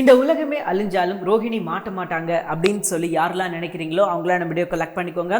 இந்த உலகமே அழிஞ்சாலும் ரோஹிணி மாட்ட மாட்டாங்க அப்படின்னு சொல்லி யாரெல்லாம் நினைக்கிறீங்களோ அவங்களாம் நம்ம வீடியோ கலெக்ட் பண்ணிக்கோங்க.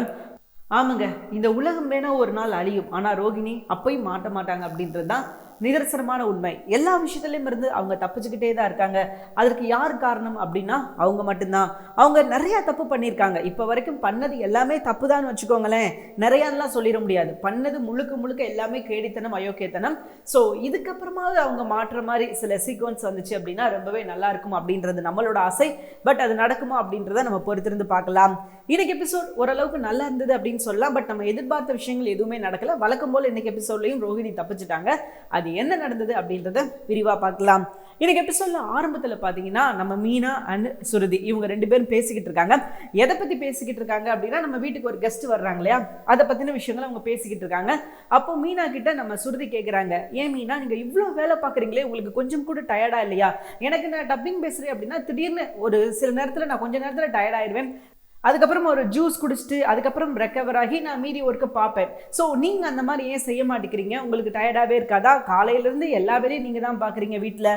ஆமாங்க இந்த உலகம் வேணா ஒரு நாள் அழியும். ஆனால் ரோஹிணி அப்பயும் மாட்ட மாட்டாங்க அப்படின்றது தான் நிதர்சனமான உண்மை. எல்லா விஷயத்துலையும் இருந்து அவங்க தப்பிச்சுக்கிட்டே தான் இருக்காங்க. அதற்கு யார் காரணம் அப்படின்னா அவங்க மட்டும்தான். அவங்க நிறைய தப்பு பண்ணியிருக்காங்க. இப்போ வரைக்கும் பண்ணது எல்லாமே தப்பு தான் வச்சுக்கோங்களேன். நிறையாலாம் சொல்லிட முடியாது. பண்ணது முழுக்க முழுக்க எல்லாமே கேடித்தனம் அயோக்கியத்தனம். ஸோ இதுக்கப்புறமாவது அவங்க மாற்றுற மாதிரி சில சீக்வன்ஸ் வந்துச்சு அப்படின்னா ரொம்பவே நல்லா இருக்கும் அப்படின்றது நம்மளோட ஆசை. பட் அது நடக்குமா அப்படின்றத நம்ம பொறுத்திருந்து பார்க்கலாம். இன்னைக்கு எபிசோட் ஓரளவுக்கு நல்லா இருந்தது அப்படின்னு சொல்லலாம். பட் நம்ம எதிர்பார்த்த விஷயங்கள் எதுவுமே நடக்கல. வழக்கம் போல் இன்னைக்கு எபிசோட்லையும் ரோஹிணி தப்பிச்சிட்டாங்க. அது என்ன நடந்தது அப்படின்றத விரிவாக பார்க்கலாம். இன்னைக்கு சொல்ல ஆரம்பத்தில் பார்த்தீங்கன்னா நம்ம மீனா அண்ட் சுருதி இவங்க ரெண்டு பேரும் பேசிக்கிட்டு இருக்காங்க. எதை பற்றி பேசிக்கிட்டு இருக்காங்க அப்படின்னா நம்ம வீட்டுக்கு ஒரு கெஸ்ட் வர்றாங்க இல்லையா? அதை பற்றின விஷயங்களை அவங்க பேசிக்கிட்டு இருக்காங்க. அப்போ மீனா கிட்ட நம்ம சுருதி கேட்குறாங்க ஏன் மீனா நீங்கள் இவ்வளோ வேலை பார்க்குறீங்களே உங்களுக்கு கொஞ்சம் கூட டயர்டா இல்லையா? எனக்கு நான் டப்பிங் பேசுகிறேன் அப்படின்னா திடீர்னு ஒரு சில நேரத்தில் நான் கொஞ்ச நேரத்தில் டயர்ட் ஆயிடுவேன். அதுக்கப்புறம் ஒரு ஜூஸ் குடிச்சிட்டு அதுக்கப்புறம் ரெக்கவர் ஆகி நான் மீதி ஒர்க்கை பார்ப்பேன். ஸோ நீங்கள் அந்த மாதிரி ஏன் செய்ய மாட்டேங்கிறீங்க? உங்களுக்கு டயர்டாகவே இருக்காதா? காலையிலேருந்து எல்லா வேலையும் நீங்கள் தான் பார்க்குறீங்க வீட்டில்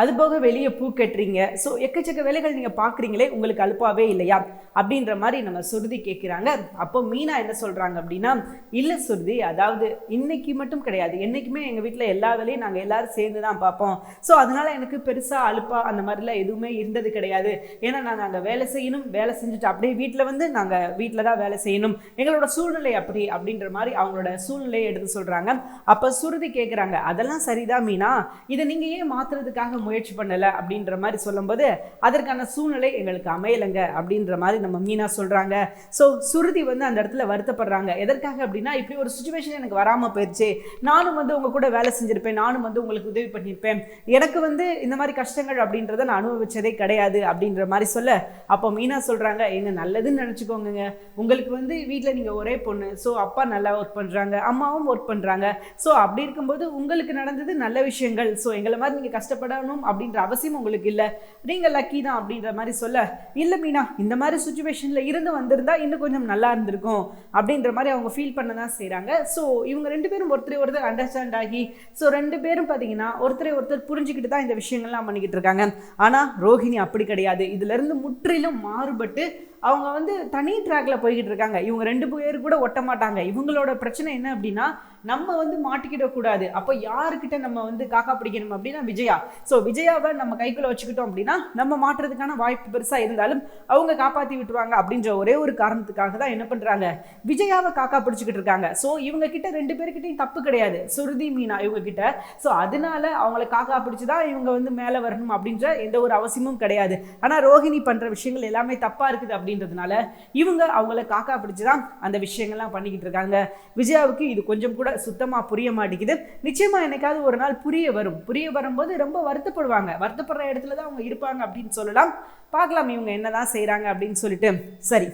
அது போக வெளியே பூ கட்டுறீங்க. ஸோ எக்கச்சக்க வேலைகள் நீங்கள் பார்க்குறீங்களே உங்களுக்கு அலுப்பாவே இல்லையா? அப்படின்ற மாதிரி நம்ம சுருதி கேட்குறாங்க அப்போ மீனா என்ன சொல்கிறாங்க அப்படின்னா இல்லை சுருதி அதாவது இன்னைக்கு மட்டும் கிடையாது. என்றைக்குமே எங்கள் வீட்டில் எல்லா வேலையும் நாங்கள் எல்லாரும் சேர்ந்து தான் பார்ப்போம் ஸோ அதனால் எனக்கு பெருசாக அலுப்பா அந்த மாதிரிலாம் எதுவுமே இருந்தது கிடையாது. ஏன்னா நாங்கள் அங்கே வேலை செய்யணும் வேலை செஞ்சுட்டு அப்படியே வீட்டில் வந்து நாங்கள் வீட்டில் தான் வேலை செய்யணும். எங்களோட சூழ்நிலை அப்படி அப்படின்ற மாதிரி அவங்களோட சூழ்நிலையை எடுத்து சொல்கிறாங்க அப்போ சுருதி கேட்குறாங்க அதெல்லாம் சரிதான் மீனா. இதை நீங்கள் ஏன் மாற்றுறதுக்காக முயற்சி பண்ணலை அப்படின்ற மாதிரி சொல்லும்போது அதற்கான சூழ்நிலை எங்களுக்கு அமையலைங்க அப்படின்ற மாதிரி நம்ம மீனா சொல்கிறாங்க ஸோ சுருதி வந்து அந்த இடத்துல வருத்தப்படுறாங்க. எதற்காக அப்படின்னா இப்படி ஒரு சுச்சுவேஷன் எனக்கு வராமல் போயிடுச்சு நானும் வந்து உங்கள் கூட வேலை செஞ்சுருப்பேன். நானும் வந்து உங்களுக்கு உதவி பண்ணியிருப்பேன். எனக்கு வந்து இந்த மாதிரி கஷ்டங்கள் அப்படின்றத நான் அனுபவிச்சதே கிடையாது அப்படின்ற மாதிரி சொல்ல அப்போ மீனா சொல்கிறாங்க என்ன நல்லதுன்னு நினச்சிக்கோங்க உங்களுக்கு வந்து வீட்டில் நீங்கள் ஒரே பொண்ணு. ஸோ அப்பா நல்லா ஒர்க் பண்ணுறாங்க அம்மாவும் ஒர்க் பண்ணுறாங்க ஸோ அப்படி இருக்கும்போது உங்களுக்கு நடந்தது நல்ல விஷயங்கள். ஸோ எங்களை மாதிரி நீங்கள் கஷ்டப்படணும் அப்படின்ற அவசியம் உங்களுக்கு இல்லை. நீங்கள் லக்கி தான் அப்படின்ற மாதிரி சொல்ல இல்லை மீனா இந்த மாதிரி சுச்சுவேஷனில் இருந்து வந்திருந்தா இன்னும் கொஞ்சம் நல்லா இருந்திருக்கும். அப்படின்ற மாதிரி அவங்க ஃபீல் பண்ண தான் செய்கிறாங்க ஸோ இவங்க ரெண்டு பேரும் ஒருத்தரை ஒருத்தர் அண்டர்ஸ்டாண்ட் ஆகி ஸோ ரெண்டு பேரும் பார்த்தீங்கன்னா ஒருத்தரை ஒருத்தர் புரிஞ்சுக்கிட்டு தான் இந்த விஷயங்கள்லாம் பண்ணிக்கிட்டு இருக்காங்க. ஆனால் ரோஹிணி அப்படி கிடையாது. இதுலேருந்து முற்றிலும் மாறுபட்டு அவங்க வந்து தனி ட்ராக்ல போய்கிட்டு இருக்காங்க. இவங்க ரெண்டு பேர் கூட ஒட்ட மாட்டாங்க. இவங்களோட பிரச்சனை என்ன அப்படின்னா நம்ம வந்து மாட்டிக்கிடக்கூடாது அப்போ யாருக்கிட்ட நம்ம வந்து காக்கா பிடிக்கணும் அப்படின்னா விஜயா. ஸோ விஜயாவை நம்ம கைக்குள்ள வச்சுக்கிட்டோம் அப்படின்னா நம்ம மாட்டுறதுக்கான வாய்ப்பு பெருசாக இருந்தாலும் அவங்க காப்பாற்றி விட்டுருவாங்க அப்படின்ற ஒரே ஒரு காரணத்துக்காக தான் என்ன பண்ணுறாங்க விஜயாவை காக்கா பிடிச்சிக்கிட்டு இருக்காங்க. ஸோ இவங்க கிட்ட ரெண்டு பேர்கிட்டையும் தப்பு கிடையாது. சுருதி மீனா இவங்க கிட்ட. ஸோ அதனால அவங்கள காக்கா பிடிச்சி தான் இவங்க வந்து மேலே வரணும் அப்படின்ற எந்த ஒரு அவசியமும் கிடையாது. ஆனால் ரோஹிணி பண்ணுற விஷயங்கள் எல்லாமே தப்பாக இருக்குது அப்படின்னு அப்படின்றதுனால இவங்க அவங்கள காக்கா பிடிச்சி தான் அந்த விஷயங்கள்லாம் பண்ணிக்கிட்டு இருக்காங்க. விஜயாவுக்கு இது கொஞ்சம் கூட சுத்தமாக புரிய மாட்டேங்குது. நிச்சயமாக என்னைக்காவது ஒரு நாள் புரிய வரும். புரிய வரும்போது ரொம்ப வருத்தப்படுவாங்க. வருத்தப்படுற இடத்துல தான் அவங்க இருப்பாங்க அப்படின்னு சொல்லலாம். பார்க்கலாம் இவங்க என்னதான் செய்கிறாங்க அப்படின்னு சொல்லிட்டு. சரி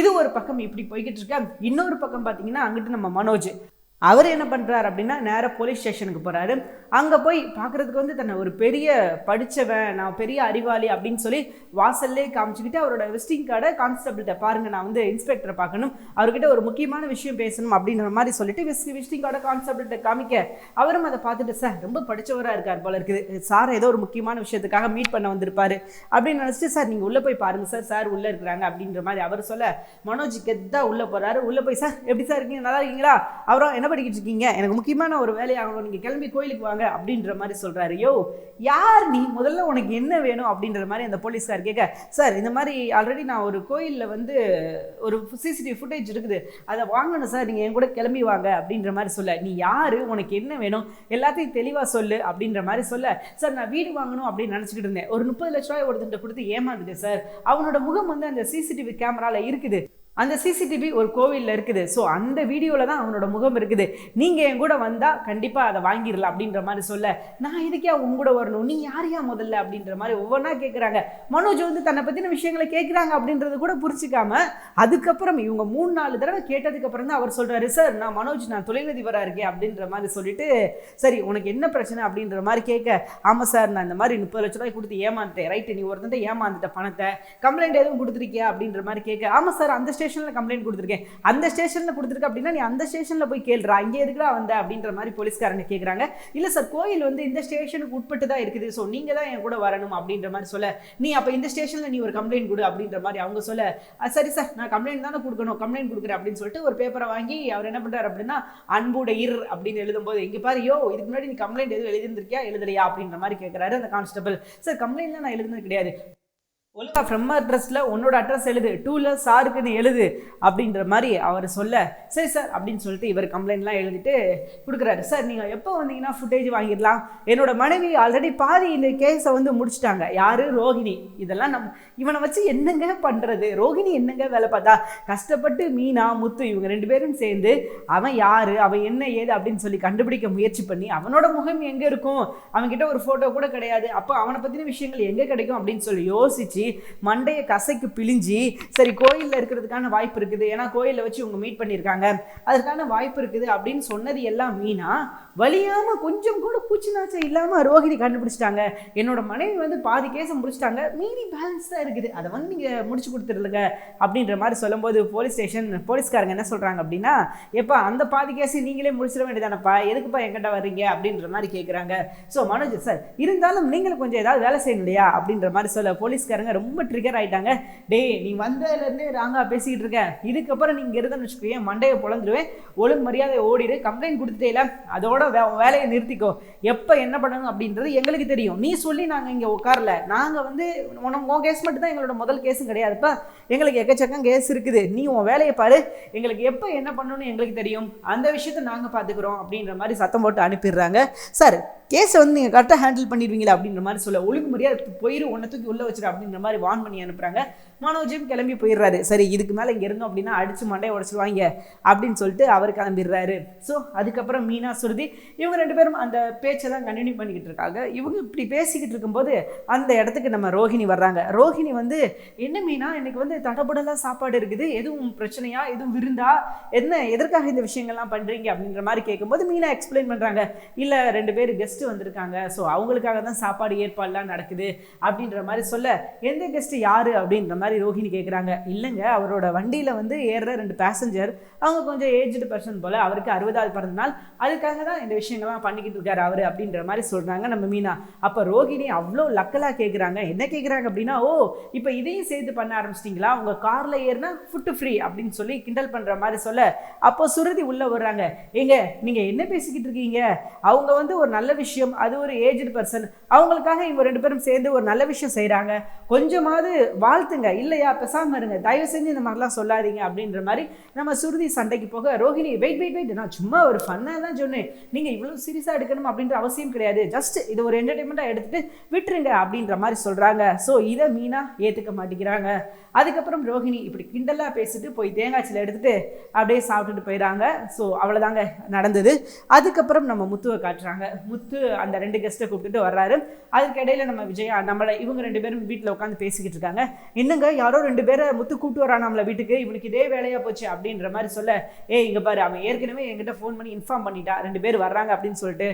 இது ஒரு பக்கம் இப்படி போய்கிட்டு இருக்க. இன்னொரு பக்கம் பார்த்தீங்கன்னா அங்கிட்டு நம்ம மனோஜ். அவர் என்ன பண்ணுறாரு அப்படின்னா நேராக போலீஸ் ஸ்டேஷனுக்கு போகிறாரு அங்கே போய் பார்க்குறதுக்கு வந்து தன்னை ஒரு பெரிய படித்தவன் நான் பெரிய அறிவாளி அப்படின்னு சொல்லி வாசல்லே காமிச்சிக்கிட்டு அவரோட விசிட்டிங் கார்டை கான்ஸ்டபிள்கிட்ட பாருங்கள் நான் வந்து இன்ஸ்பெக்டரை பார்க்கணும். அவர்கிட்ட ஒரு முக்கியமான விஷயம் பேசணும் அப்படின்ற மாதிரி சொல்லிட்டு விஸ் விசிட்டிங் கார்டை கான்ஸ்டபிள்கிட்ட காமிக்க அவரும் அதை பார்த்துட்டு சார் ரொம்ப படித்தவராக இருக்கார் போல இருக்குது. சார் ஏதோ ஒரு முக்கியமான விஷயத்துக்காக மீட் பண்ண வந்திருப்பாரு. அப்படின்னு நினச்சிட்டு சார் நீங்கள் உள்ளே போய் பாருங்கள் சார் சார் உள்ளே இருக்கிறாங்க. அப்படின்ற மாதிரி அவர் சொல்ல மனோஜ் கெத்தா உள்ளே போகிறாரு உள்ளே போய் சார் எப்படி சார் இருக்கீங்க? நல்லா இருக்கீங்களா? அவரும் என்ன படிக்கிட்டு இருக்கீங்க எனக்கு முக்கியமான ஒரு வேலையாகணும் நீங்கள் கிளம்பி கோயிலுக்கு வாங்க அப்படின்ற மாதிரி சொல்கிறாரு யோ யார் நீ? முதல்ல உனக்கு என்ன வேணும் அப்படின்ற மாதிரி அந்த போலீஸ்கார் கேட்க சார் இந்த மாதிரி ஆல்ரெடி நான் ஒரு கோயிலில் வந்து ஒரு சிசிடிவி ஃபுட்டேஜ் இருக்குது. அதை வாங்கணும் சார். நீங்கள் என் கூட கிளம்பி வாங்க. அப்படின்ற மாதிரி சொல்ல நீ யார்? உனக்கு என்ன வேணும்? எல்லாத்தையும் தெளிவாக சொல்லு. அப்படின்ற மாதிரி சொல்ல சார் நான் வீடு வாங்கணும் அப்படின்னு நினச்சிக்கிட்டு இருந்தேன். ஒரு முப்பது லட்ச ரூபாய் ஒருத்தர் கொடுத்து ஏமாந்துட்டேன் சார். அவனோட முகம் வந்து அந்த சிசிடிவி கேமராவில் இருக்குது. அந்த சிசிடிவி ஒரு கோவிலில் இருக்குது. ஸோ அந்த வீடியோவில் தான் அவனோட முகம் இருக்குது. நீங்கள் என் கூட வந்தால் கண்டிப்பாக அதை வாங்கிடலாம் அப்படின்ற மாதிரி சொல்ல நான் இதுக்கே உங்க கூட வரணும்? நீ யாரையா முதல்ல? அப்படின்ற மாதிரி ஒவ்வொன்றா கேட்குறாங்க மனோஜ் வந்து தன்னை பற்றின விஷயங்களை கேட்குறாங்க அப்படின்றது கூட புரிச்சிக்காம அதுக்கப்புறம் இவங்க மூணு நாலு தடவை கேட்டதுக்கப்புறம் தான் அவர் சொல்கிறாரு சார் நான் மனோஜ் நான் தொழிலதிபராக இருக்கேன் அப்படின்ற மாதிரி சொல்லிட்டு சரி உனக்கு என்ன பிரச்சனை? அப்படின்ற மாதிரி கேட்க ஆமாம் சார் நான் இந்த மாதிரி முப்பது லட்ச ரூபாய் கொடுத்து ஏமாந்துட்டேன். ரைட்டு நீ ஒருத்தன் ஏமாந்துட்ட பணத்தை. கம்ப்ளைண்ட் எதுவும் கொடுத்துருக்கியா? அப்படின்ற மாதிரி கேட்க ஆமாம் சார் அந்த ஸ்டேஷனில் கம்ப்ளைண்ட் கொடுத்துருக்கேன். அந்த ஸ்டேஷனில் கொடுத்துருக்க அப்படின்னா நீ அந்த ஸ்டேஷனில் போய் கேள்றா இங்கே எதுக்குடா வந்த அப்படின்ற மாதிரி போலீஸ்காரங்க கேட்குறாங்க இல்லை சார் கோயில் வந்து இந்த ஸ்டேஷனுக்கு உட்பட்டு தான் இருக்குது. ஸோ நீங்கள் தான் என் கூட வரணும் அப்படின்ற மாதிரி சொல்ல நீ அப்போ இந்த ஸ்டேஷனில் நீ ஒரு கம்ப்ளைண்ட் கொடு அப்படின்ற மாதிரி அவங்க சொல்ல சரி சார் நான் கம்ப்ளைண்ட் தானே கொடுக்கணும் கம்ப்ளைண்ட் கொடுக்குறேன் அப்படின்னு சொல்லிட்டு ஒரு பேப்பரை வாங்கி அவர் என்ன பண்ணுறாரு அப்படின்னா அன்புடையர் அப்படின்னு எழுதும்போது இங்கே பாரு யோ இதுக்கு முன்னாடி நீ கம்ப்ளைண்ட் எதுவும் எழுதியிருந்திருக்கியா எழுதலையா? அப்படின்ற மாதிரி கேட்குறாரு அந்த கான்ஸ்டபிள் சார் கம்ப்ளைண்ட்லாம் நான் எழுதுனது கிடையாது. ஒழுங்கா ஃப்ரம் அட்ரஸில் உன்னோட அட்ரஸ் எழுது. டூவில் சாருக்கு நீ எழுது அப்படின்ற மாதிரி அவர் சொல்ல சரி சார் அப்படின்னு சொல்லிட்டு இவர் கம்ப்ளைண்ட்லாம் எழுதிட்டு கொடுக்குறாரு. சார் நீங்கள் எப்போ வந்தீங்கன்னா ஃபுட்டேஜ் வாங்கிடலாம். என்னோட மனைவி ஆல்ரெடி பாதி இந்த கேஸை வந்து முடிச்சிட்டாங்க. யார்? ரோகிணி இதெல்லாம் நம் இவனை வச்சு என்னங்க பண்ணுறது ரோகிணி என்னங்க வேலை பார்த்தா? கஷ்டப்பட்டு மீனா முத்து இவங்க ரெண்டு பேரும் சேர்ந்து அவன் யார்? அவன் என்ன ஏது அப்படின்னு சொல்லி கண்டுபிடிக்க முயற்சி பண்ணி அவனோட முகம் எங்கே இருக்கும்? அவன்கிட்ட ஒரு ஃபோட்டோ கூட கிடையாது. அப்போ அவனை பற்றின விஷயங்கள் எங்கே கிடைக்கும் அப்படின்னு சொல்லி யோசிச்சு மண்டையை கசைக்கு பிழிஞ்சி சரி கோயிலில் இருக்கிறதுக்கான வாய்ப்பு இருக்குது. ஏன்னா கோயிலில் வச்சு இவங்க மீட் பண்ணியிருக்காங்க. அதற்கான வாய்ப்பு இருக்குது அப்படின்னு சொன்னது எல்லாம் மீனா வலியாமல் கொஞ்சம் கூட பூச்சினாச்சம் இல்லாமல் ரோஹிணி கண்டுபிடிச்சிட்டாங்க. என்னோட மனைவி வந்து பாதி கேஸை முடிச்சிட்டாங்க. மீறி பேலன்ஸ் தான் இருக்குது. அதை வந்து நீங்கள் முடிச்சு கொடுத்துருங்க அப்படின்ற மாதிரி சொல்லும்போது போலீஸ் ஸ்டேஷன் போலீஸ்காரங்க என்ன சொல்கிறாங்க அப்படின்னா எப்பா அந்த பாதி கேஸை நீங்களே முடிச்சிட வேண்டியதானப்பா? எதுக்குப்பா எங்கிட்ட வர்றீங்க? அப்படின்ற மாதிரி கேட்குறாங்க ஸோ மனோஜ் சார் இருந்தாலும் நீங்களும் கொஞ்சம் ஏதாவது வேலை செய்யணும் இல்லையா அப்படின்ற மாதிரி சொல்ல போலீஸ்காரங்க ரொம்ப ட்ரிகர் ஆயிட்டாங்க. டேய் நீ வந்ததுலேருந்தே ராங்காக பேசிக்கிட்டு இருக்கேன் இதுக்கப்புறம் நீங்கள் இருந்தேன்னு வச்சுக்கோங்க மண்டையை பொழந்துருவேன் ஒழுங்கு மரியாதை ஓடிடு. கம்ப்ளைண்ட் கொடுத்துட்டேல அதோட வே வேலையை நிறுத்திக்கோ. எப்போ என்ன பண்ணணும் அப்படின்றது எங்களுக்கு தெரியும். நீ சொல்லி நாங்கள் இங்கே உட்காரல. நாங்கள் வந்து உனக்கு உன் கேஸ் மட்டும் தான் எங்களோட முதல் கேஸும் கிடையாதுப்பா எங்களுக்கு எக்கச்சக்கம் கேஸ் இருக்குது. நீ உன் வேலையை பாரு. எங்களுக்கு எப்போ என்ன பண்ணணும்னு எங்களுக்கு தெரியும். அந்த விஷயத்த நாங்கள் பார்த்துக்குறோம் அப்படின்ற மாதிரி சத்தம் போட்டு அனுப்பிடுறாங்க. சார் கேஸை வந்து நீங்கள் கரெக்டாக ஹேண்டில் பண்ணிடுவீங்களா அப்படின்ற மாதிரி சொல்ல ஒழுங்கு மரியாதை போயிடும் ஒன்றை தூக்கி உள்ளே வச்சிரு அப்படின்ற மாதிரி வான் பண்ணி அனுப்புகிறாங்க மனோஜும் கிளம்பி போயிடுறாரு. சரி இதுக்கு மேலே இங்கே இருந்தோம் அப்படின்னா அடிச்சு மண்டையை உடச்சிடுவாங்க அப்படின்னு சொல்லிட்டு அவர் கிளம்பிடுறாரு. ஸோ அதுக்கப்புறம் மீனா சுருதி இவங்க ரெண்டு பேரும் அந்த பேச்சை தான் கண்டினியூ பண்ணிக்கிட்டு இருக்காங்க. இவங்க இப்படி பேசிக்கிட்டு இருக்கும்போது அந்த இடத்துக்கு நம்ம ரோஹிணி வர்றாங்க. ரோஹிணி வந்து என்ன மீனா இன்னைக்கு வந்து தடபுடலாக சாப்பாடு இருக்குது. எதுவும் பிரச்சனையா? எதுவும் விருந்தா? என்ன எதற்காக இந்த விஷயங்கள்லாம் பண்ணுறீங்க அப்படின்ற மாதிரி கேட்கும்போது மீனா எக்ஸ்பிளைன் பண்ணுறாங்க இல்லை ரெண்டு பேர் கெஸ்ட்டு வந்திருக்காங்க. ஸோ அவங்களுக்காக தான் சாப்பாடு ஏற்பாடுலாம் நடக்குது அப்படின்ற மாதிரி சொல்ல எந்த கெஸ்ட்டு யார்? அப்படின்ற மாதிரி ரோஹிணி கேட்குறாங்க இல்லைங்க அவரோட வண்டியில் வந்து ஏறுற ரெண்டு பேசஞ்சர் அவங்க கொஞ்சம் ஏஜ்டு பர்சன் போல் அவருக்கு அறுபதாவது பிறந்த நாள் அதுக்காக தான் இந்த விஷயங்கள்லாம் பண்ணிக்கிட்டு இருக்காரு அவர் அப்படின்ற மாதிரி சொல்கிறாங்க நம்ம மீனா. அப்போ ரோஹிணி அவ்வளோ லக்கலாக கேட்குறாங்க என்ன கேட்குறாங்க அப்படின்னா ஓ இப்போ இதையும் சேர்த்து பண்ண ஆரம்பிச்சிட்டிங்களா? உங்கள் காரில் ஏறினா ஃபுட்டு ஃப்ரீ அப்படின்னு சொல்லி கிண்டல் பண்ணுற மாதிரி சொல்ல அப்போ சுருதி உள்ளே வர்றாங்க ஏங்க நீங்கள் என்ன பேசிக்கிட்டு இருக்கீங்க? அவங்க வந்து ஒரு நல்ல விஷயம் விஷயம் அது ஒரு ஏஜ்டு பர்சன் அவங்களுக்காக இவங்க ரெண்டு பேரும் சேர்ந்து ஒரு நல்ல விஷயம் செய்கிறாங்க கொஞ்சமாவது வாழ்த்துங்க. இல்லையா? பெசாமல் இருங்க. தயவு செஞ்சு இந்த மாதிரிலாம் சொல்லாதீங்க அப்படின்ற மாதிரி நம்ம சுருதி சண்டைக்கு போக ரோஹிணி வெயிட் வெயிட் வெயிட் நான் சும்மா ஒரு ஃபன்னாக தான் சொன்னேன். நீங்கள் இவ்வளோ சீரியஸாக எடுக்கணும்? அப்படின்ற அவசியம் கிடையாது. ஜஸ்ட் இது ஒரு என்டர்டைன்மெண்ட்டாக எடுத்துகிட்டு விட்டுருங்க அப்படின்ற மாதிரி சொல்கிறாங்க ஸோ இதை மீனா ஏற்றுக்க மாட்டேங்கிறாங்க. அதுக்கப்புறம் ரோஹிணி இப்படி கிண்டலாக பேசிட்டு போய் தேங்காய் எடுத்துகிட்டு எடுத்துட்டு அப்படியே சாப்பிட்டுட்டு போயிடறாங்க ஸோ அவ்வளோதாங்க நடந்தது. அதுக்கப்புறம் நம்ம முத்துவை காட்டுறாங்க. முத்து அந்த ரெண்டு கெஸ்ட்டை கூப்பிட்டுட்டு வர்றாரு. அதுக்கு இடையில நம்ம விஜயா நம்மளை இவங்க ரெண்டு பேரும் வீட்டில் உட்காந்து பேசிக்கிட்டு இருக்காங்க. என்னங்க யாரோ ரெண்டு பேரை முத்து கூப்பிட்டு வரான் நம்மளை வீட்டுக்கு? இவனுக்கு இதே வேலையா போச்சு அப்படின்ற மாதிரி சொல்ல ஏ இங்க பாரு அவன் ஏற்கனவே என்கிட்ட ஃபோன் பண்ணி இன்ஃபார்ம் பண்ணிட்டா. ரெண்டு பேர் வர்றாங்க அப்படின்னு சொல்லிட்டு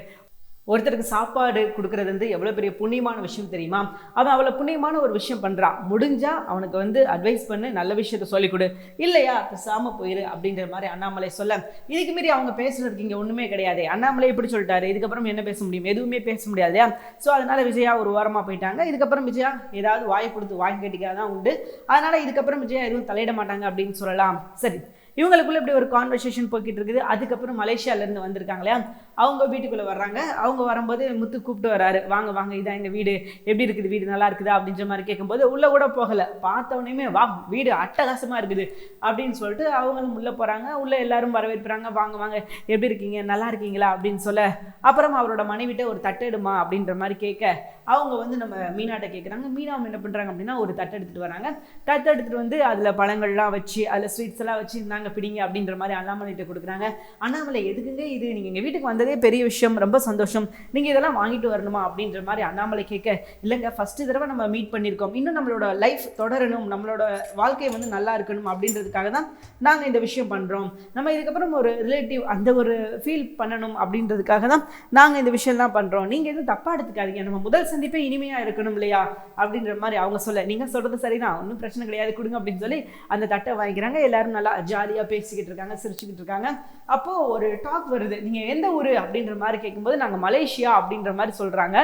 ஒருத்தருக்கு சாப்பாடு கொடுக்கறது வந்து எவ்வளோ பெரிய புண்ணியமான விஷயம் தெரியுமா? அவன் அவ்வளோ புண்ணியமான ஒரு விஷயம் பண்ணுறான் முடிஞ்சால் அவனுக்கு வந்து அட்வைஸ் பண்ணு நல்ல விஷயத்த சொல்லிக் கொடு. இல்லையா? பேசாம போயிரு அப்படின்ற மாதிரி அண்ணாமலை சொல்ல. இதுக்கு மீறி அவங்க பேசுறதுக்கு இங்கே ஒன்றுமே கிடையாது. அண்ணாமலை எப்படி சொல்லிட்டாரு? இதுக்கப்புறம் என்ன பேச முடியும்? எதுவுமே பேச முடியாது ஸோ அதனால விஜயா ஒரு வாரமாக போயிட்டாங்க. இதுக்கப்புறம் விஜயா ஏதாவது வாயை கொடுத்து வாங்கி கேட்டிக்காதான் உண்டு. அதனால இதுக்கப்புறம் விஜயா எதுவும் தலையிட மாட்டாங்க அப்படின்னு சொல்லலாம். சரி. இவங்களுக்குள்ள இப்படி ஒரு கான்வர்சேஷன் போய்கிட்டு இருக்குது அதுக்கப்புறம் மலேசியாலேருந்து வந்திருக்காங்க இல்லையா? அவங்க வீட்டுக்குள்ளே வர்றாங்க. அவங்க வரும்போது முத்து கூப்பிட்டு வராரு வாங்க வாங்க இதான் எங்கள் வீடு. எப்படி இருக்குது? வீடு நல்லா இருக்குதா? அப்படின்ற மாதிரி கேட்கும்போது உள்ளே கூட போகலை. பார்த்தவொடனே வா வீடு அட்டகாசமாக இருக்குது அப்படின்னு சொல்லிட்டு அவங்களும் உள்ளே போகிறாங்க உள்ளே எல்லாரும் வரவேற்கிறாங்க. வாங்க வாங்க எப்படி இருக்கீங்க? நல்லா இருக்கீங்களா? அப்படின்னு சொல்ல அப்புறம் அவரோட மனைவிட்ட ஒரு தட்டெடுமா? அப்படின்ற மாதிரி கேட்க அவங்க வந்து நம்ம மீனாட்ட கேட்குறாங்க மீனா அவங்க என்ன பண்ணுறாங்க அப்படின்னா ஒரு தட்டை எடுத்துகிட்டு வராங்க. தட்டை எடுத்துகிட்டு வந்து அதில் பழங்கள்லாம் வச்சு அதில் ஸ்வீட்ஸ் எல்லாம் வச்சு நாங்கள் பிடிங்க அப்படின்ற மாதிரி அண்ணாமலைகிட்ட கொடுக்குறாங்க. அண்ணாமலை எதுக்குங்க இது? நீங்கள் எங்கள் வீட்டுக்கு வந்ததே பெரிய விஷயம். ரொம்ப சந்தோஷம். நீங்கள் இதெல்லாம் வாங்கிட்டு வரணுமா? அப்படின்ற மாதிரி அண்ணாமலை கேட்க இல்லைங்க ஃபஸ்ட்டு தடவை நம்ம மீட் பண்ணியிருக்கோம். இன்னும் நம்மளோட லைஃப் தொடரணும். நம்மளோட வாழ்க்கை வந்து நல்லா இருக்கணும். அப்படின்றதுக்காக தான் நாங்கள் இந்த விஷயம் பண்ணுறோம் நம்ம இதுக்கப்புறம் ஒரு ரிலேட்டிவ் அந்த ஒரு ஃபீல் பண்ணணும் அப்படின்றதுக்காக தான் நாங்கள் இந்த விஷயம்லாம் பண்ணுறோம் நீங்கள் எதுவும் தப்பாக எடுத்துக்காதீங்க. நம்ம முதல் சந்திப்பே இனிமையாக இருக்கணும் இல்லையா? அப்படின்ற மாதிரி அவங்க சொல்ல நீங்கள் சொல்றது சரிதான் ஒன்றும் பிரச்சனை கிடையாது கொடுங்க அப்படின்னு சொல்லி அந்த தட்டை வாங்கிக்கிறாங்க. எல்லாரும் நல்லா ஜாலியாக பேசிக்கிட்டு இருக்காங்க சிரிச்சுக்கிட்டு இருக்காங்க. அப்போ ஒரு டாக் வருது. நீங்கள் எந்த ஊர்? அப்படின்ற மாதிரி கேட்கும்போது நாங்கள் மலேசியா அப்படின்ற மாதிரி சொல்றாங்க.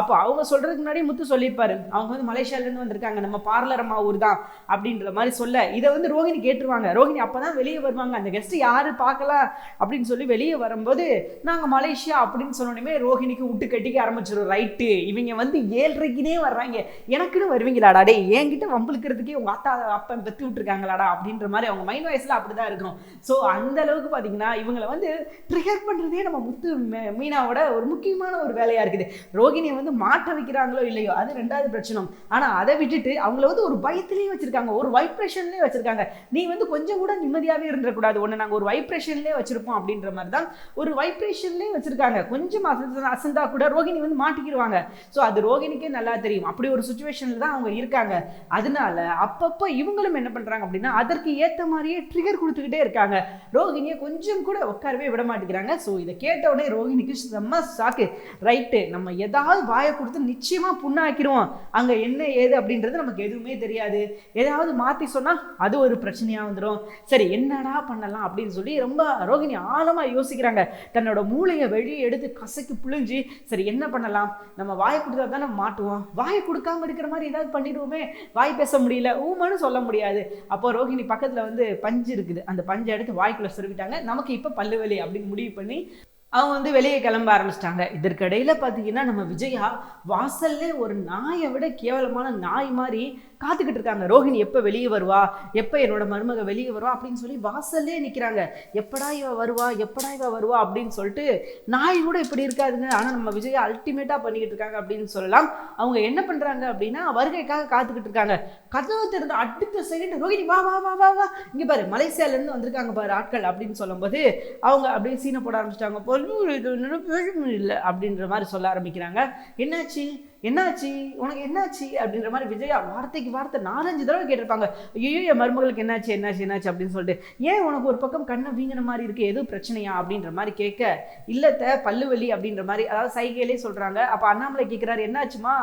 அப்போ அவங்க சொல்றதுக்கு முன்னாடி முத்து சொல்லியிருப்பாரு. அவங்க வந்து மலேசியாவிலேருந்து வந்திருக்காங்க. நம்ம பார்லர் அம்மா ஊர் தான் அப்படின்ற மாதிரி சொல்ல. இதை வந்து ரோஹிணி கேட்டுருவாங்க. ரோஹிணி அப்பதான் வெளியே வருவாங்க. அந்த கெஸ்ட் யார் பார்க்கலாம் அப்படின்னு சொல்லி வெளியே வரும்போது நாங்கள் மலேசியா அப்படின்னு சொன்னோடனே ரோஹிணிக்கு விட்டு கட்டிக்க ஆரம்பிச்சிடும் ரைட்டு இவங்க வந்து ஏழ்ரைக்குனே வர்றாங்க. எனக்குன்னு வருவீங்களாடா? டே என்கிட்ட வம்பிழுக்கிறதுக்கே உங்கள் அத்தா அப்பன் பெத்து விட்டுருக்காங்களாடா? அப்படின்ற மாதிரி அவங்க மைண்ட் வயசில் அப்படி தான் இருக்கும். ஸோ அந்த அளவுக்கு பார்த்தீங்கன்னா இவங்களை வந்து ட்ரிகர் பண்ணுறதே நம்ம முத்து மீ- மீனாவோட ஒரு முக்கியமான ஒரு வேலையாக இருக்குது. ரோகிணியை வந்து மாட்ட வைக்கிறாங்களோ இல்லையோ அது ரெண்டாவது பிரச்சனை ஆனால் அதை விட்டுட்டு அவங்கள வந்து ஒரு பயத்திலேயே வச்சுருக்காங்க. ஒரு வைப்ரேஷன்லேயே வச்சுருக்காங்க. நீ வந்து கொஞ்சம் கூட நிம்மதியாகவே இருந்துடக்கூடாது. ஒன்று நாங்கள் ஒரு வைப்ரேஷன்லேயே வச்சுருப்போம் அப்படின்ற மாதிரி தான் ஒரு வைப்ரேஷன்லேயே வச்சுருக்காங்க. கொஞ்சம் அசந்தா கூட ரோகிணி வந்து மாட்டிக்கிடுவாங்க. ஸோ அது ரோகிணிக்கே நல்லா தெரியும். அப்படி ஒரு சுச்சுவேஷனில் தான் அவங்க இருக்காங்க. அதனால அப்பப்போ இவங்களும் என்ன பண்றாங்க அப்படின்னா அதற்கு ஏற்ற மாதிரியே ட்ரிகர் கொடுத்துக்கிட்டே இருக்காங்க. ரோகிணியை கொஞ்சம் கூட உட்காரவே விட மாட்டேங்கிறாங்க. ஸோ இதை கேட்ட உடனே ரோகிணிக்கு செம்ம சாக்கு ரைட்டு நம்ம ஏதாவது வாயை கொடுத்து நிச்சயமா புண்ணாக்கிடுவோம். அங்க என்ன ஏது அப்படின்றது நமக்கு எதுவுமே தெரியாது. ஏதாவது மாத்தி சொன்னா அது ஒரு பிரச்சனையா வந்துடும் சரி என்னடா பண்ணலாம் அப்படின்னு சொல்லி ரொம்ப ரோகிணி ஆழமா யோசிக்கிறாங்க. தன்னோட மூளையை வெளியே எடுத்து கசக்கி புழிஞ்சு சரி என்ன பண்ணலாம்? நம்ம வாயை கொடுத்தா தானே மாட்டுவோம்? வாயை கொடுக்காம இருக்கிற மாதிரி ஏதாவது பண்ணிடுவோமே. வாய் பேச முடியல. ஊமன்னு சொல்ல முடியாது. அப்போ ரோஹிணி பக்கத்துல வந்து பஞ்சு இருக்குது. அந்த பஞ்சை எடுத்து வாய்க்குள்ளே சொருவிட்டாங்க. நமக்கு இப்போ பல்லு வலி அப்படின்னு முடிவு பண்ணி அவங்க வந்து வெளியே கிளம்ப ஆரம்பிச்சிட்டாங்க. இதற்கிடையில் பார்த்தீங்கன்னா நம்ம விஜயா வாசல்லே ஒரு நாயை விட கேவலமான நாய் மாதிரி காத்துக்கிட்டு இருக்காங்க. ரோஹிணி எப்போ வெளியே வருவா? எப்போ என்னோட மருமக வெளியே வருவா? அப்படின்னு சொல்லி வாசல்லே நிற்கிறாங்க எப்படா இவ வருவா? எப்படா இவ வருவா? அப்படின்னு சொல்லிட்டு நாய் கூட இப்படி இருக்காதுங்க. ஆனால் நம்ம விஜயா அல்டிமேட்டாக பண்ணிக்கிட்டு இருக்காங்க அப்படின்னு சொல்லலாம். அவங்க என்ன பண்ணுறாங்க அப்படின்னா வருகைக்காக காத்துக்கிட்டு இருக்காங்க. கதவு திறந்து அடுத்த செகண்ட் ரோஹிணி வா வா வா வா வா. இங்கே பாரு மலேசியாலேருந்து வந்திருக்காங்க பாரு ஆட்கள் அப்படின்னு சொல்லும்போது அவங்க அப்படியே சீனை போட ஆரம்பிச்சிட்டாங்க. போல் பொண்ணு இது ஒன்றும் பிரயோஜனம் இல்லை அப்படின்ற மாதிரி சொல்ல ஆரம்பிக்கிறாங்க என்னாச்சு என்னாச்சு? உனக்கு என்னாச்சு? அப்படின்ற மாதிரி விஜயா வார்த்தைக்கு வார்த்தை நாலஞ்சு தடவை கேட்டிருப்பாங்க. ஐயோ என் மருமகளுக்கு என்னாச்சு என்னாச்சு என்னாச்சு? அப்படின்னு சொல்லிட்டு. ஏன் உனக்கு ஒரு பக்கம் கண்ணை வீங்கின மாதிரி இருக்குது எதுவும் பிரச்சனையா? அப்படின்ற மாதிரி கேட்க இல்லத்த பல்லு வலி அப்படின்ற மாதிரி அதாவது சைகையிலே சொல்கிறாங்க அப்போ அண்ணாமலை கேட்குறாரு என்னாச்சுமா?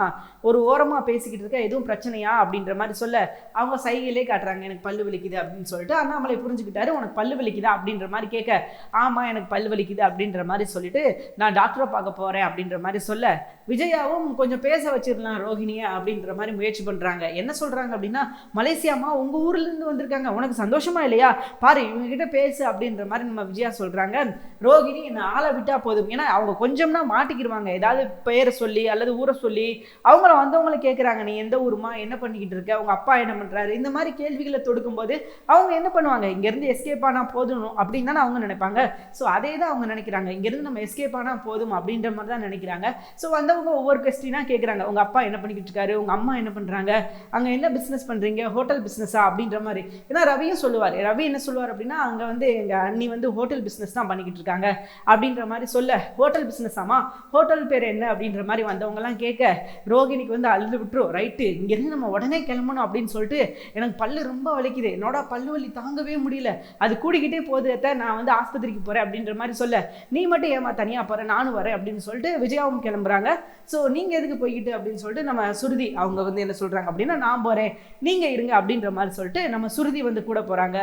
ஒரு ஓரமாக பேசிக்கிட்டு இருக்க எதுவும் பிரச்சனையா? அப்படின்ற மாதிரி சொல்ல அவங்க சைகையிலே காட்டுறாங்க எனக்கு பல்லு வலிக்குது அப்படின்னு சொல்லிட்டு. அண்ணாமலை புரிஞ்சுக்கிட்டாரு உனக்கு பல்லு வலிக்குதா? அப்படின்ற மாதிரி கேட்க ஆமாம் எனக்கு பல்லு வலிக்குது அப்படின்ற மாதிரி சொல்லிட்டு நான் டாக்டரை பார்க்க போகிறேன் அப்படின்ற மாதிரி சொல்ல விஜயாவும் கொஞ்சம் பேச வச்சிடலாம் ரோஹிணியை அப்படின்ற மாதிரி முயற்சி பண்ணுறாங்க என்ன சொல்கிறாங்க அப்படின்னா மலேசியாமா உங்கள் ஊர்லேருந்து வந்திருக்காங்க. உனக்கு சந்தோஷமா இல்லையா? பாரு இவங்க கிட்ட பேசு அப்படின்ற மாதிரி நம்ம விஜயா சொல்கிறாங்க ரோஹிணி என்னை ஆளை விட்டால் போதும். ஏன்னா அவங்க கொஞ்சம்னா மாட்டிக்கிடுவாங்க ஏதாவது பெயரை சொல்லி அல்லது ஊரை சொல்லி அவங்கள வந்தவங்களை கேட்குறாங்க நீ எந்த ஊருமா என்ன பண்ணிக்கிட்டு இருக்க? அவங்க அப்பா என்ன பண்ணுறாரு இந்த மாதிரி கேள்விகளை தொடுக்கும்போது அவங்க என்ன பண்ணுவாங்க? இங்கேருந்து எஸ்கேப் ஆனால் போதும் அப்படின்னு தானே அவங்க நினைப்பாங்க. ஸோ அதே தான் அவங்க நினைக்கிறாங்க. இங்கேருந்து நம்ம எஸ்கேப் ஆனால் போதும் அப்படின்ற மாதிரி தான் நினைக்கிறாங்க. ஸோ வந்தவங்க ஒவ்வொரு கொஸ்டினாக கேட்குறாங்க உங்க அப்பா என்ன பண்ணிக்கிட்டு இருக்காரு? உங்க அம்மா என்ன பண்றாங்க? அங்க என்ன பிஸ்னஸ் பண்றீங்க? ஹோட்டல் பிஸ்னஸா அப்படின்ற மாதிரி. ஏன்னா ரவியும் சொல்லுவார். ரவி என்ன சொல்லுவார் அப்படின்னா அங்க வந்து எங்க அண்ணி வந்து ஹோட்டல் பிஸ்னஸ் தான் பண்ணிக்கிட்டு இருக்காங்க. அப்படின்ற மாதிரி சொல்ல. ஹோட்டல் பிஸ்னஸாமா ஹோட்டல் பேர் என்ன? அப்படின்ற மாதிரி வந்தவங்கலாம் கேட்க ரோகிணிக்கு வந்து அழுது விட்டுரும் ரைட்டு இங்கேருந்து நம்ம உடனே கிளம்பணும் அப்படின்னு சொல்லிட்டு எனக்கு பல்லு ரொம்ப வலிக்குது. என்னோட பல்லு வலி? தாங்கவே முடியல. அது கூடிக்கிட்டே போகுது அத்தை. நான் வந்து ஆஸ்பத்திரிக்கு போறேன் அப்படின்ற மாதிரி சொல்ல. நீ மட்டும் ஏமா தனியா போற? நானும் வரேன் அப்படின்னு சொல்லிட்டு விஜயாவும் கிளம்புறாங்க. ஸோ நீங்க எதுக்கு போய்கிட்டு அப்படின்னு சொல்லிட்டு நம்ம சுருதி அவங்க வந்து என்ன சொல்றாங்க அப்படின்னா நான் போறேன். நீங்க இருங்க அப்படின்ற மாதிரி சொல்லிட்டு நம்ம சுருதி வந்து கூட போறாங்க.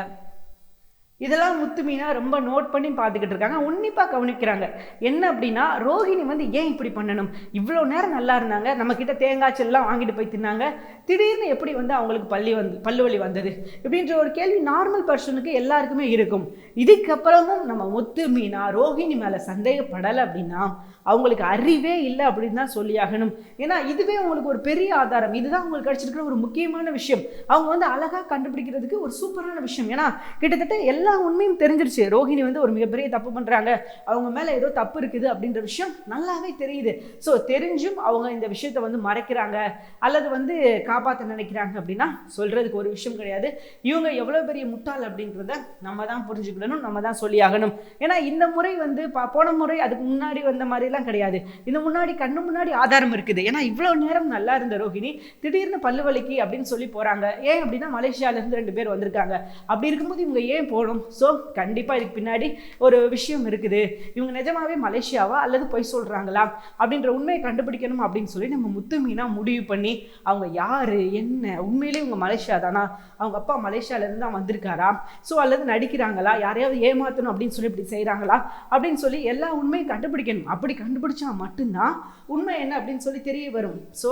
இதெல்லாம் முத்து மீனா ரொம்ப நோட் பண்ணி பார்த்துக்கிட்டு இருக்காங்க. உன்னிப்பாக கவனிக்கிறாங்க. என்ன அப்படின்னா ரோஹிணி வந்து ஏன் இப்படி பண்ணணும்? இவ்வளோ நேரம் நல்லா இருந்தாங்க. நம்ம கிட்ட தேங்காய் செல்லாம் வாங்கிட்டு போய் தின்னாங்க. திடீர்னு எப்படி வந்து அவங்களுக்கு பள்ளி வந்து பல்லுவலி வந்தது? இப்படின்ற ஒரு கேள்வி நார்மல் பர்சனுக்கு எல்லாருக்குமே இருக்கும். இதுக்கப்புறமும் நம்ம முத்து மீனா ரோஹிணி மேலே சந்தேகப்படலை அப்படின்னா அவங்களுக்கு அறிவே இல்லை அப்படின்னு தான் சொல்லியாகணும் ஏன்னா இதுவே உங்களுக்கு ஒரு பெரிய ஆதாரம். இதுதான் உங்களுக்கு கிடைச்சிருக்கிற ஒரு முக்கியமான விஷயம். அவங்க வந்து அழகாக கண்டுபிடிக்கிறதுக்கு ஒரு சூப்பரான விஷயம். ஏன்னா கிட்டத்தட்ட எல்லா உண்மையும் தெரிஞ்சிருச்சு. ரோஹிணி வந்து ஒரு மிகப்பெரிய தப்பு பண்ணுறாங்க அவங்க மேலே ஏதோ தப்பு இருக்குது அப்படின்ற விஷயம் நல்லாவே தெரியுது. ஸோ தெரிஞ்சும் அவங்க இந்த விஷயத்தை வந்து மறைக்கிறாங்க. அல்லது வந்து காப்பாற்ற நினைக்கிறாங்க அப்படின்னா சொல்கிறதுக்கு ஒரு விஷயம் கிடையாது. இவங்க எவ்வளோ பெரிய முட்டாள் அப்படின்றத நம்ம தான் புரிஞ்சுக்கணும். நம்ம தான் சொல்லியாகணும் ஏன்னா இந்த முறை வந்து போன முறை அதுக்கு முன்னாடி வந்த மாதிரிலாம் அப்படின்றதெல்லாம் கிடையாது. இந்த முன்னாடி கண்ணு முன்னாடி ஆதாரம் இருக்குது. ஏன்னா இவ்வளோ நேரம் நல்லா இருந்த ரோஹிணி திடீர்னு பல்லு வலிக்கு அப்படின்னு சொல்லி போகிறாங்க ஏன் அப்படின்னா மலேசியாவிலேருந்து ரெண்டு பேர் வந்திருக்காங்க. அப்படி இருக்கும்போது இவங்க ஏன் போகணும்? ஸோ கண்டிப்பாக இதுக்கு பின்னாடி ஒரு விஷயம் இருக்குது. இவங்க நிஜமாவே மலேசியாவா அல்லது போய் சொல்கிறாங்களா அப்படின்ற உண்மையை கண்டுபிடிக்கணும் அப்படின்னு சொல்லி நம்ம முத்துமீனா முடிவு பண்ணி அவங்க யார்? என்ன? உண்மையிலே இவங்க மலேசியா தானா? அவங்க அப்பா மலேசியாவிலேருந்து தான் வந்திருக்காரா? ஸோ அல்லது நடிக்கிறாங்களா? யாரையாவது ஏமாற்றணும் அப்படின்னு சொல்லி இப்படி செய்கிறாங்களா அப்படின்னு சொல்லி எல்லா உண்மையும் கண்டுபிடிக்கணும். அப்படி கண்டுபிடிச்சா மட்டும்தான் உண்மை என்ன அப்படின்னு சொல்லி தெரிய வரும். ஸோ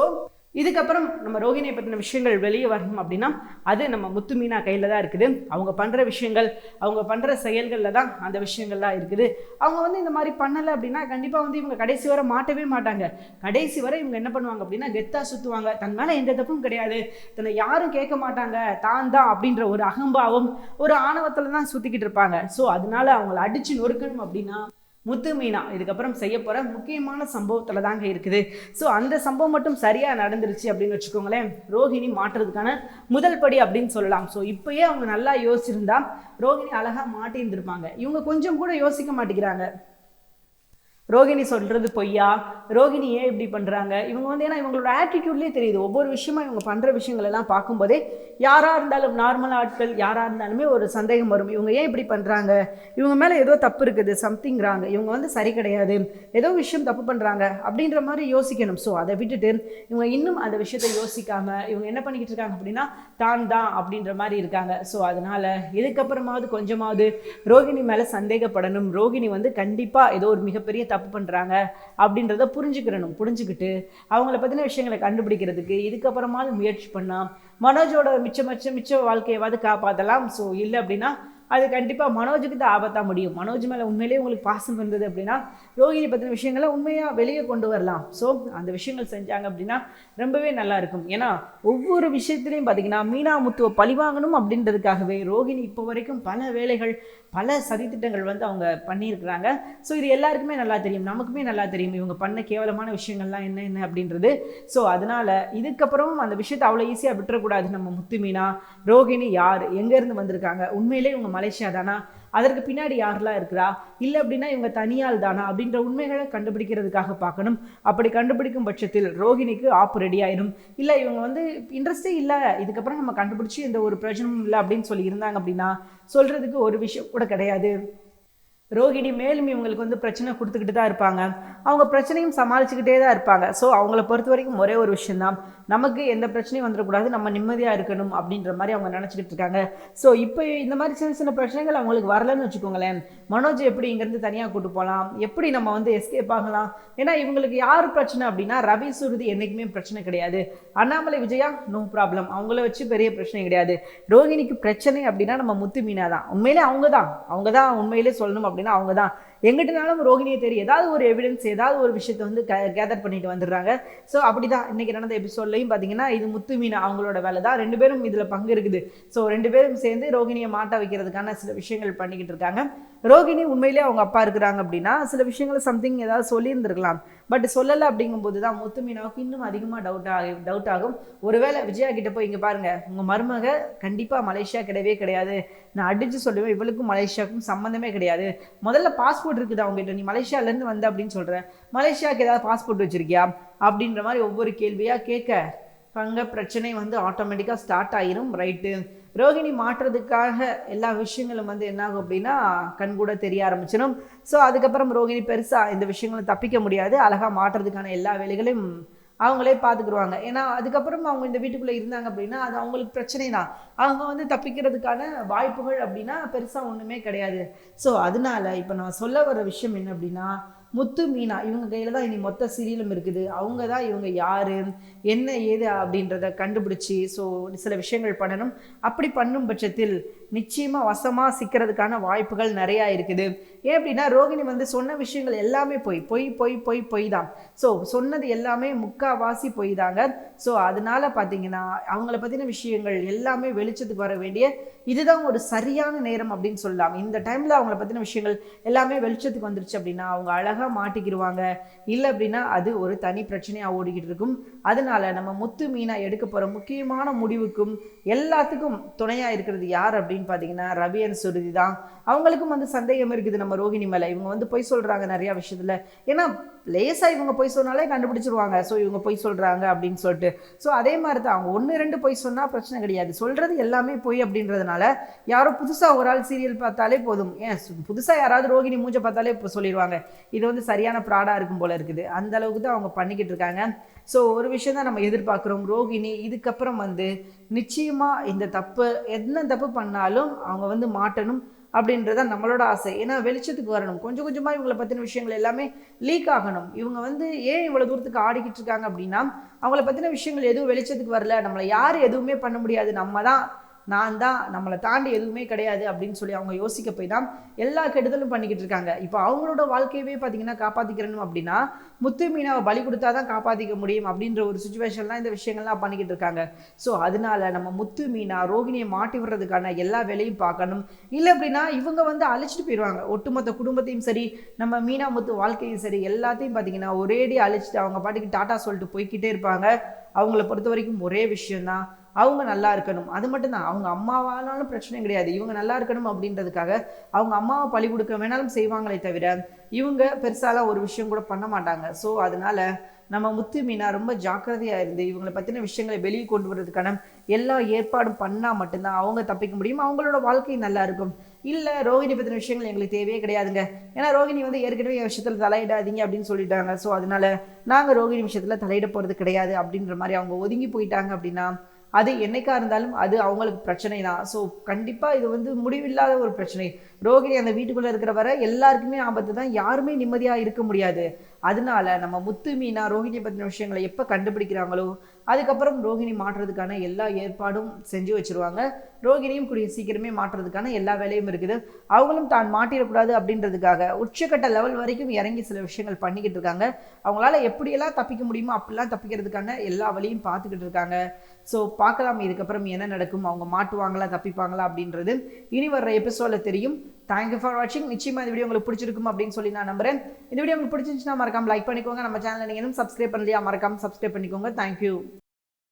இதுக்கப்புறம் நம்ம ரோகிணியை பற்றின விஷயங்கள் வெளியே வரணும் அப்படின்னா அது நம்ம முத்து மீனா கையில் தான் இருக்குது. அவங்க பண்ணுற விஷயங்கள் அவங்க பண்ணுற செயல்களில் தான் அந்த விஷயங்கள்லாம் இருக்குது. அவங்க வந்து இந்த மாதிரி பண்ணலை அப்படின்னா கண்டிப்பாக வந்து இவங்க கடைசி வரை மாட்டவே மாட்டாங்க. கடைசி வரை இவங்க என்ன பண்ணுவாங்க அப்படின்னா கெத்தாக சுற்றுவாங்க தன் மேலே எந்த தப்பும் கிடையாது. தன்னை யாரும் கேட்க மாட்டாங்க. தான் தான் அப்படின்ற ஒரு அகம்பாவம் ஒரு ஆணவத்தில் தான் சுற்றிக்கிட்டு இருப்பாங்க. ஸோ அதனால அவங்கள அடித்து நொறுக்கணும் அப்படின்னா முத்து மீனா. இதுக்கப்புறம் செய்ய போகிற முக்கியமான சம்பவத்தில் தாங்க இருக்குது. ஸோ அந்த சம்பவம் மட்டும் சரியாக நடந்துருச்சு அப்படின்னு வச்சுக்கோங்களேன். ரோஹிணி மாட்டுறதுக்கான முதல் படி அப்படின்னு சொல்லலாம். ஸோ இப்போயே அவங்க நல்லா யோசிச்சிருந்தா ரோஹிணி அழகாக மாட்டியிருந்திருப்பாங்க. இவங்க கொஞ்சம் கூட யோசிக்க மாட்டேங்கிறாங்க. ரோகிணி சொல்கிறது பொய்யா? ரோகிணி ஏன் இப்படி பண்ணுறாங்க இவங்க வந்து ஏன்னா இவங்களோட ஆட்டிடியூட்லேயே தெரியுது. ஒவ்வொரு விஷயமா இவங்க பண்ணுற விஷயங்கள் எல்லாம் பார்க்கும்போதே யாராக இருந்தாலும் நார்மல் ஆட்கள் யாராக இருந்தாலுமே ஒரு சந்தேகம் வரும். இவங்க ஏன் இப்படி பண்ணுறாங்க இவங்க மேலே ஏதோ தப்பு இருக்குது சம்திங்கிறாங்க இவங்க வந்து சரி கிடையாது. ஏதோ விஷயம் தப்பு பண்ணுறாங்க அப்படின்ற மாதிரி யோசிக்கணும். ஸோ அதை விட்டுட்டு இவங்க இன்னும் அந்த விஷயத்தை யோசிக்காமல் இவங்க என்ன பண்ணிக்கிட்டு இருக்காங்க அப்படின்னா தான் தான் அப்படின்ற மாதிரி இருக்காங்க. ஸோ அதனால இதுக்கப்புறமாவது கொஞ்சமாவது ரோகிணி மேலே சந்தேகப்படணும். ரோகிணி வந்து கண்டிப்பாக ஏதோ ஒரு மிகப்பெரிய தப்பு பண்ணுறாங்க அப்படின்றத புரிஞ்சுக்கிறணும் புரிஞ்சுக்கிட்டு அவங்கள பற்றின விஷயங்களை கண்டுபிடிக்கிறதுக்கு இதுக்கப்புறமாவது முயற்சி பண்ணால் மனோஜோட மிச்ச மிச்ச மிச்ச வாழ்க்கையவாது காப்பாற்றலாம் ஸோ இல்லை அப்படின்னா அது கண்டிப்பாக மனோஜுக்கு தான் ஆபத்தாக முடியும். மனோஜ் மேலே உண்மையிலேயே உங்களுக்கு பாசம் இருந்தது அப்படின்னா ரோகிணி பற்றின விஷயங்களை உண்மையாக வெளியே கொண்டு வரலாம். ஸோ அந்த விஷயங்கள் செஞ்சாங்க அப்படின்னா ரொம்பவே நல்லா இருக்கும். ஏன்னா ஒவ்வொரு விஷயத்துலையும் பார்த்தீங்கன்னா மீனா முத்துவை பழிவாங்கணும் அப்படின்றதுக்காகவே ரோகிணி இப்போ வரைக்கும் பல வேலைகள் பல சதித்திட்டங்கள் வந்து அவங்க பண்ணியிருக்கிறாங்க. ஸோ இது எல்லாருக்குமே நல்லா தெரியும். நமக்குமே நல்லா தெரியும். இவங்க பண்ண கேவலமான விஷயங்கள்லாம் என்ன என்ன அப்படின்றது. ஸோ அதனால் இதுக்கப்புறமும் அந்த விஷயத்தை அவ்வளோ ஈஸியாக விட்டுறக்கூடாது நம்ம முத்துமீனா. ரோகிணி யார்? எங்கேருந்து வந்திருக்காங்க? உண்மையிலே இவங்க மலேசியா தானா? அதற்கு பின்னாடி யாரெல்லாம் இருக்கிறா? இல்லை அப்படின்னா இவங்க தனியால் தானா? அப்படின்ற உண்மைகளை கண்டுபிடிக்கிறதுக்காக பார்க்கணும். அப்படி கண்டுபிடிக்கும் பட்சத்தில் ரோஹிணிக்கு ஆப் ரெடி ஆயிடும் இல்லை இவங்க வந்து இன்ட்ரெஸ்டே இல்லை. இதுக்கப்புறம் நம்ம கண்டுபிடிச்சி எந்த ஒரு பிரயோஜனமும் இல்லை அப்படின்னு சொல்லி இருந்தாங்க அப்படின்னா சொல்கிறதுக்கு ஒரு விஷயம் கூட கிடையாது. ரோகிணி மேலும் இவங்களுக்கு வந்து பிரச்சனை கொடுத்துக்கிட்டு தான் இருப்பாங்க. அவங்க பிரச்சனையும் சமாளிச்சுக்கிட்டே தான் இருப்பாங்க. ஸோ அவங்கள பொறுத்த வரைக்கும் ஒரே ஒரு விஷயந்தான் நமக்கு எந்த பிரச்சனையும் வந்துடக்கூடாது நம்ம நிம்மதியாக இருக்கணும் அப்படின்ற மாதிரி அவங்க நினச்சிக்கிட்டு இருக்காங்க. ஸோ இப்போ இந்த மாதிரி சின்ன சின்ன பிரச்சனைகள் அவங்களுக்கு வரலன்னு வச்சுக்கோங்களேன். மனோஜ் எப்படி இங்கேருந்து தனியாக கூட்டு போகலாம்? எப்படி நம்ம வந்து எஸ்கேப் ஆகலாம்? ஏன்னா இவங்களுக்கு யார் பிரச்சனை அப்படின்னா ரவி சுருதி என்றைக்குமே பிரச்சனை கிடையாது. அண்ணாமலை விஜயா நோ ப்ராப்ளம் அவங்கள வச்சு பெரிய பிரச்சனை கிடையாது. ரோகிணிக்கு பிரச்சனை அப்படின்னா நம்ம முத்து மீனா தான் உண்மையிலே அவங்க தான் அவங்க தான் உண்மையிலே சொல்லணும் அப்படின்னா அவங்க தான் எங்கிட்டனாலும் ரோகிணியை தெரியும் ஏதாவது ஒரு எவிடன்ஸ் ஏதாவது ஒரு விஷயத்தை வந்து கேதர் பண்ணிட்டு வந்துடுறாங்க. ஸோ அப்படி தான் இன்றைக்கி நடந்த எபிசோட்லையும் பார்த்தீங்கன்னா இது முத்து மீனா அவங்களோட வேலை தான் ரெண்டு பேரும் இதில் பங்கு இருக்குது. ஸோ ரெண்டு பேரும் சேர்ந்து ரோகிணியை மாட்ட வைக்கிறதுக்கான சில விஷயங்கள் பண்ணிக்கிட்டு இருக்காங்க. ரோகிணி உண்மையிலே அவங்க அப்பா இருக்கிறாங்க அப்படின்னா சில விஷயங்களை சம்திங் ஏதாவது சொல்லியிருந்திருக்கலாம். பட் சொல்லலை அப்படிங்கும்போது தான் முத்து மீனாவுக்கு இன்னும் அதிகமாக டவுட் ஆகும் டவுட் ஆகும். ஒருவேளை விஜயா கிட்ட போய் இங்கே பாருங்க உங்கள் மருமக கண்டிப்பாக மலேசியா கிடையவே கிடையாது. நான் அடித்து சொல்லுவேன் இவளுக்கும் மலேசியாவுக்கும் சம்மந்தமே கிடையாது. முதல்ல பாஸ்போர்ட் இருக்குது அவங்ககிட்ட நீ மலேசியாவிலேருந்து வந்த அப்படின்னு சொல்கிறேன் மலேசியாவுக்கு ஏதாவது பாஸ்போர்ட் வச்சிருக்கியா? அப்படின்ற மாதிரி ஒவ்வொரு கேள்வியாக கேட்க அங்கே பிரச்சனை வந்து ஆட்டோமேட்டிக்காக ஸ்டார்ட் ஆயிரும் ரைட்டு ரோகிணி மாற்றுறதுக்காக எல்லா விஷயங்களும் வந்து என்னாகும் அப்படின்னா கண்கூட தெரிய ஆரம்பிச்சிடும் ஸோ அதுக்கப்புறம் ரோகிணி பெருசாக இந்த விஷயங்களை தப்பிக்க முடியாது. அழகாக மாற்றுறதுக்கான எல்லா வேலைகளையும் அவங்களே பார்த்துக்குருவாங்க ஏன்னா அதுக்கப்புறம் அவங்க இந்த வீட்டுக்குள்ளே இருந்தாங்க அப்படின்னா அது அவங்களுக்கு பிரச்சனை தான் அவங்க வந்து தப்பிக்கிறதுக்கான வாய்ப்புகள் அப்படின்னா பெருசாக ஒன்றுமே கிடையாது. ஸோ அதனால இப்போ நான் சொல்ல வர விஷயம் என்ன அப்படின்னா முத்து மீனா இவங்க கையில் தான் இனி மொத்த சீரியலும் இருக்குது. அவங்க தான் இவங்க யார் என்ன ஏது அப்படின்றத கண்டுபிடிச்சி ஸோ சில விஷயங்கள் பண்ணணும். அப்படி பண்ணும் பட்சத்தில் நிச்சயமாக வசமாக சிக்கிறதுக்கான வாய்ப்புகள் நிறையா இருக்குது. ஏன் அப்படின்னா ரோகிணி வந்து சொன்ன விஷயங்கள் எல்லாமே பொய் பொய் பொய் பொய் பொய் தான் ஸோ சொன்னது எல்லாமே முக்காவாசி பொய் தாங்க ஸோ அதனால பார்த்தீங்கன்னா அவங்கள பற்றின விஷயங்கள் எல்லாமே வெளிச்சத்துக்கு வர வேண்டிய இதுதான் ஒரு சரியான நேரம் அப்படின்னு சொல்லலாம். இந்த டைமில் அவங்கள பற்றின விஷயங்கள் எல்லாமே வெளிச்சத்துக்கு வந்துருச்சு அப்படின்னா அவங்க அழகாக மாட்டிக்கிடுவாங்க இல்லை அப்படின்னா அது ஒரு தனி பிரச்சனையாக ஓடிக்கிட்டு இருக்கும். அதனால நம்ம முத்து மீனா எடுக்க போகிற முக்கியமான முடிவுக்கும் எல்லாத்துக்கும் துணையாக இருக்கிறது யார் அப்படின்னு அப்படின்னு பார்த்தீங்கன்னா ரவி அண்ட் சுருதி தான். அவங்களுக்கும் வந்து சந்தேகம் இருக்குது. நம்ம ரோகிணி மேலே. இவங்க வந்து பொய் சொல்கிறாங்க நிறையா விஷயத்தில். ஏன்னா லேசாக இவங்க பொய் சொன்னாலே கண்டுபிடிச்சிருவாங்க. ஸோ இவங்க பொய் சொல்கிறாங்க அப்படின்னு சொல்லிட்டு. ஸோ அதே மாதிரி தான் அவங்க ஒன்று ரெண்டு பொய் சொன்னால் பிரச்சனை கிடையாது. சொல்கிறது எல்லாமே பொய் அப்படின்றதுனால யாரோ புதுசாக ஒரு ஆள் சீரியல் பார்த்தாலே போதும். ஏன்? புதுசாக யாராவது ரோகிணி மூஞ்சை பார்த்தாலே இப்போ சொல்லிடுவாங்க இது வந்து சரியான ப்ராடாக இருக்கும் போல இருக்குது. அந்த அளவுக்கு தான் அவங்க பண்ணிக்கிட்டு இருக்காங்க. ஸோ ஒரு விஷயம் தான் நம்ம எதிர்பார்க்குறோம். ரோகிணி இதுக்கப்புறம் வந்து நிச்சயமாக இந்த தப்பு என்ன தப்பு பண்ணாலும் அவங்க வந்து மாட்டணும். அப்படின்றது தான் நம்மளோட ஆசை. ஏன்னா வெளிச்சத்துக்கு வரணும். கொஞ்சம் கொஞ்சமாக இவங்களை பற்றின விஷயங்கள் எல்லாமே லீக் ஆகணும். இவங்க வந்து ஏன் இவ்வளோ தூரத்துக்கு ஆடிக்கிட்டு இருக்காங்க அப்படின்னா அவங்கள பற்றின விஷயங்கள் எதுவும் வெளிச்சத்துக்கு வரல. நம்மளை யாரும் எதுவுமே பண்ண முடியாது. நம்ம தான் நான் தான் நம்மளை தாண்டி எதுவுமே கிடையாது அப்படின்னு சொல்லி அவங்க யோசிக்க போய் தான் எல்லா கெடுதலும் பண்ணிக்கிட்டு இருக்காங்க. இப்போ அவங்களோட வாழ்க்கையவே பார்த்தீங்கன்னா காப்பாற்றிக்கிறணும் அப்படின்னா முத்து மீனாவை பலி கொடுத்தா தான் காப்பாற்றிக்க முடியும் அப்படின்ற ஒரு சுச்சுவேஷன்லாம் இந்த விஷயங்கள்லாம் பண்ணிக்கிட்டு இருக்காங்க. ஸோ அதனால நம்ம முத்து மீனா ரோகிணியை மாட்டி விடுறதுக்கான எல்லா வேலையும் பார்க்கணும். இல்லை அப்படின்னா இவங்க வந்து அழிச்சிட்டு போயிடுவாங்க. ஒட்டுமொத்த குடும்பத்தையும் சரி நம்ம மீனா முத்து வாழ்க்கையும் சரி எல்லாத்தையும் பார்த்தீங்கன்னா ஒரேடி அழிச்சிட்டு அவங்க பாட்டுக்கு டாட்டா சொல்லிட்டு போய்க்கிட்டே இருப்பாங்க. அவங்கள பொறுத்த வரைக்கும் ஒரே விஷயம்தான். அவங்க நல்லா இருக்கணும். அது மட்டும்தான். அவங்க அம்மாவானாலும் பிரச்சனை கிடையாது. இவங்க நல்லா இருக்கணும் அப்படின்றதுக்காக அவங்க அம்மாவை பழி கொடுக்க வேணாலும் செய்வாங்களே தவிர இவங்க பெருசாலாம் ஒரு விஷயம் கூட பண்ண மாட்டாங்க. ஸோ அதனால நம்ம முத்து மீனா ரொம்ப ஜாக்கிரதையாக இருந்து இவங்களை பற்றின விஷயங்களை வெளியே கொண்டு வர்றதுக்கான எல்லா ஏற்பாடும் பண்ணால் மட்டும்தான் அவங்க தப்பிக்க முடியும். அவங்களோட வாழ்க்கை நல்லா இருக்கும். இல்லை ரோகிணி பற்றின விஷயங்கள் எங்களுக்கு தேவையே கிடையாதுங்க. ஏன்னா ரோகிணி வந்து ஏற்கனவே என் விஷயத்தில் தலையிடாதீங்க அப்படின்னு சொல்லிட்டாங்க. ஸோ அதனால நாங்கள் ரோகிணி விஷயத்தில் தலையிட போகிறது கிடையாது அப்படின்ற மாதிரி அவங்க ஒதுங்கி போயிட்டாங்க அப்படின்னா அது என்னைக்காக இருந்தாலும் அது அவங்களுக்கு பிரச்சனை தான் ஸோ கண்டிப்பாக இது வந்து முடிவில்லாத ஒரு பிரச்சனை. ரோகிணி அந்த வீட்டுக்குள்ளே இருக்கிற வரை எல்லாருக்குமே ஆபத்து தான். யாருமே நிம்மதியாக இருக்க முடியாது. அதனால நம்ம முத்து மீனா ரோஹிணி பற்றின விஷயங்களை எப்போ கண்டுபிடிக்கிறாங்களோ அதுக்கப்புறம் ரோகிணி மாற்றுறதுக்கான எல்லா ஏற்பாடும் செஞ்சு வச்சுருவாங்க. ரோஹிணியும் கூடிய சீக்கிரமே மாற்றுறதுக்கான எல்லா வேலையும் இருக்குது. அவங்களும் தான் மாட்டிடக்கூடாது அப்படின்றதுக்காக உச்சக்கட்ட லெவல் வரைக்கும் இறங்கி சில விஷயங்கள் பண்ணிக்கிட்டு இருக்காங்க. அவங்களால எப்படியெல்லாம் தப்பிக்க முடியுமோ அப்படிலாம் தப்பிக்கிறதுக்கான எல்லா வழியும் பார்த்துக்கிட்டு இருக்காங்க. ஸோ பார்க்கலாம் இதுக்கப்புறம் என்ன நடக்கும்? அவங்க மாட்டுவாங்களா தப்பிப்பாங்களா அப்படின்றது இனி வர்ற எபிசோட தெரியும். தேங்க்யூ ஃபார் வாட்சிங் நிச்சயமாக இந்த வீடியோ உங்களுக்கு பிடிச்சிருக்கும் அப்படின்னு சொல்லி நான் நம்புறேன். இந்த வீடியோ உங்களுக்கு பிடிச்சிருந்துச்சுன்னா மறக்காம லைக் பண்ணிக்கோங்க. நம்ம சேனல் நீங்களும் சப்ஸ்கிரைப் பண்ணலையா மறக்காம சப்ஸ்கிரைப் பண்ணிக்கோங்க. தேங்க்யூ